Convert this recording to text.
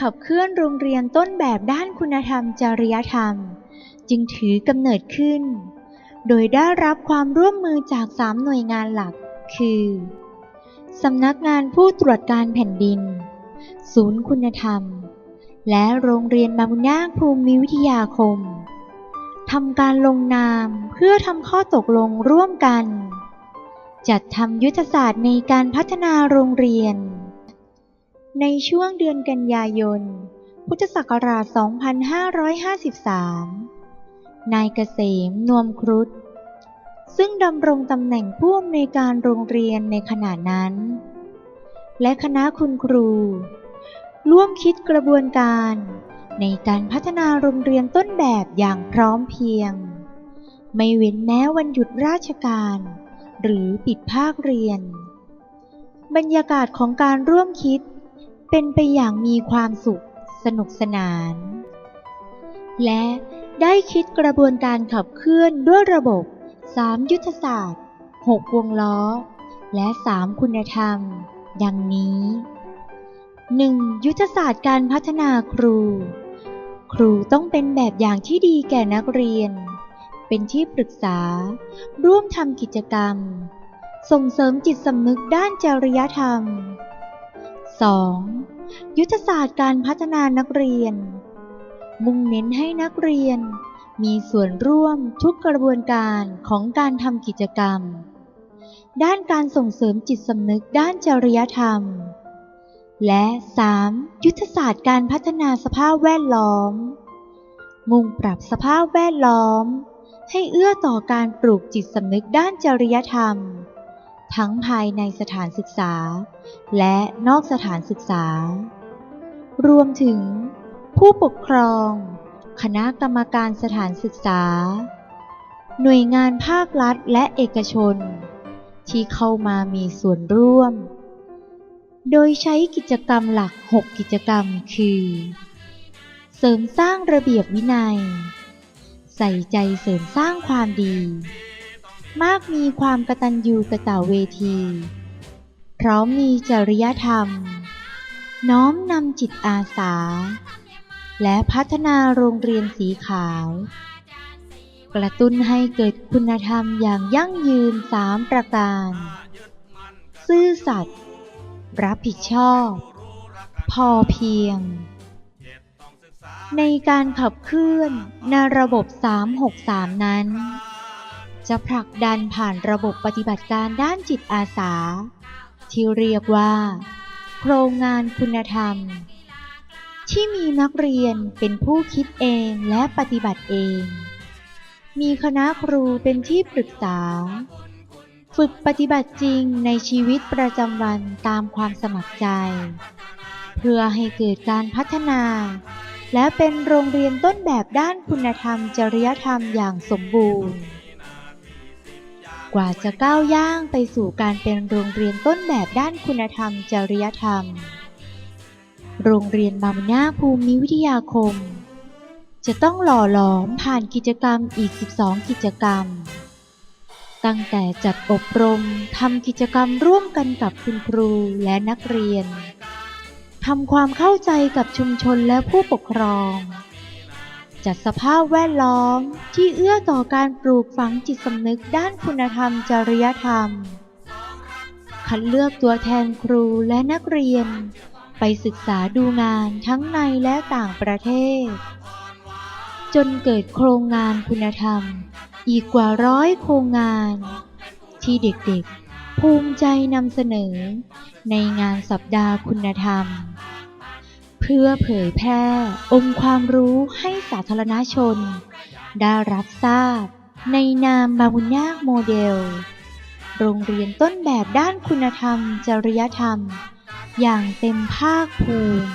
ขับเคลื่อนโรงเรียนต้นแบบด้านคุณธรรมจริยธรรม จึงถือกำเนิดขึ้น โดยได้รับความร่วมมือจากสามหน่วยงานหลัก คือสำนักงานผู้ตรวจการแผ่นดิน ศูนย์คุณธรรม และโรงเรียนบางนาคภูมิวิทยาคมทำการลงนามเพื่อทำข้อตกลงร่วมกัน จัดทำยุทธศาสตร์ในการพัฒนาโรงเรียน ในช่วงเดือนกันยายน พุทธศักราช 2553 นายเกษมนวมครุฑซึ่งดำรงตำแหน่งผู้อำนวยการโรงเรียนในขณะนั้น และคณะคุณครู ร่วมคิดกระบวนการในการพัฒนาโรงเรียนต้นแบบอย่างพร้อมเพียง ไม่เว้นแม้วันหยุดราชการ หรือปิดภาคเรียน บรรยากาศของการร่วมคิด เป็นไปอย่างมีความสุขสนุกสนาน และได้คิดกระบวนการขับเคลื่อนด้วยระบบ 3 ยุทธศาสตร์ 6 วงล้อ และ 3 คุณธรรม ดังนี้ 1. ยุทธศาสตร์การพัฒนาครู ครูต้องเป็นแบบอย่างที่ดีแก่นักเรียน เป็นที่ปรึกษา ร่วมทำกิจกรรม ส่งเสริมจิตสำนึกด้านจริยธรรม 2. ยุทธศาสตร์การพัฒนานักเรียน มุ่งเน้นให้นักเรียน มีส่วนร่วมทุกกระบวนการของการทำกิจกรรม ด้านการส่งเสริมจิตสำนึกด้านจริยธรรม และ 3. ยุทธศาสตร์การพัฒนาสภาพแวดล้อม มุ่งปรับสภาพแวดล้อม ให้เอื้อต่อการปลูกจิตสำนึกด้านจริยธรรม ทั้งภายในสถานศึกษา และนอกสถานศึกษา รวมถึง ผู้ปกครอง คณะกรรมการสถานศึกษา หน่วยงานภาครัฐและเอกชน ที่เข้ามามีส่วนร่วม โดยใช้กิจกรรมหลัก 6 กิจกรรมคือ เสริมสร้างระเบียบวินัย ใส่ใจเสริมสร้างความดี มากมีความกตัญญูกะตะเวที พร้อมมีจริยธรรม น้อมนำจิตอาสา และพัฒนาโรงเรียนสีขาว กระตุ้นให้เกิดคุณธรรมอย่างยั่งยืนสามประการ ซื่อสัตย์รับผิดชอบ พอเพียง ในการขับเคลื่อนในระบบ 363 นั้น จะผลักดันผ่านระบบปฏิบัติการด้านจิตอาสา ที่เรียกว่า โครงงานคุณธรรม ที่มีนักเรียนเป็นผู้คิดเองและปฏิบัติเอง มีคณะครูเป็นที่ปรึกษา ฝึกปฏิบัติจริงในชีวิตประจำวันตามความสมัครใจ เพื่อให้เกิดการพัฒนาและเป็นโรงเรียนต้นแบบด้านคุณธรรมจริยธรรมอย่างสมบูรณ์ กว่าจะก้าวย่างไปสู่การเป็นโรงเรียนต้นแบบด้านคุณธรรมจริยธรรม โรงเรียนบางนาภูมิวิทยาคม จะต้องหล่อหลอมผ่านกิจกรรมอีก 12 กิจกรรม ตั้งแต่จัดอบรมทำกิจกรรมร่วมกันกับคุณครูและนักเรียนทำความเข้าใจกับชุมชนและผู้ปกครอง จัดสภาพแวดล้อมที่เอื้อต่อการปลูกฝังจิตสำนึกด้านคุณธรรมจริยธรรม คัดเลือกตัวแทนครูและนักเรียน ไปศึกษาดูงานทั้งในและต่างประเทศ จนเกิดโครงงานคุณธรรม อีกกว่าร้อยโครงงาน ที่เด็กๆ ภูมิใจนำเสนอ ในงานสัปดาห์คุณธรรม พื่อเผยแพร่ องค์ความรู้ให้สาธารณชน ได้รับทราบ ในนามบาบุญยากโมเดล โรงเรียนต้นแบบด้านคุณธรรม จริยธรรม อย่างเต็มภาคภูมิ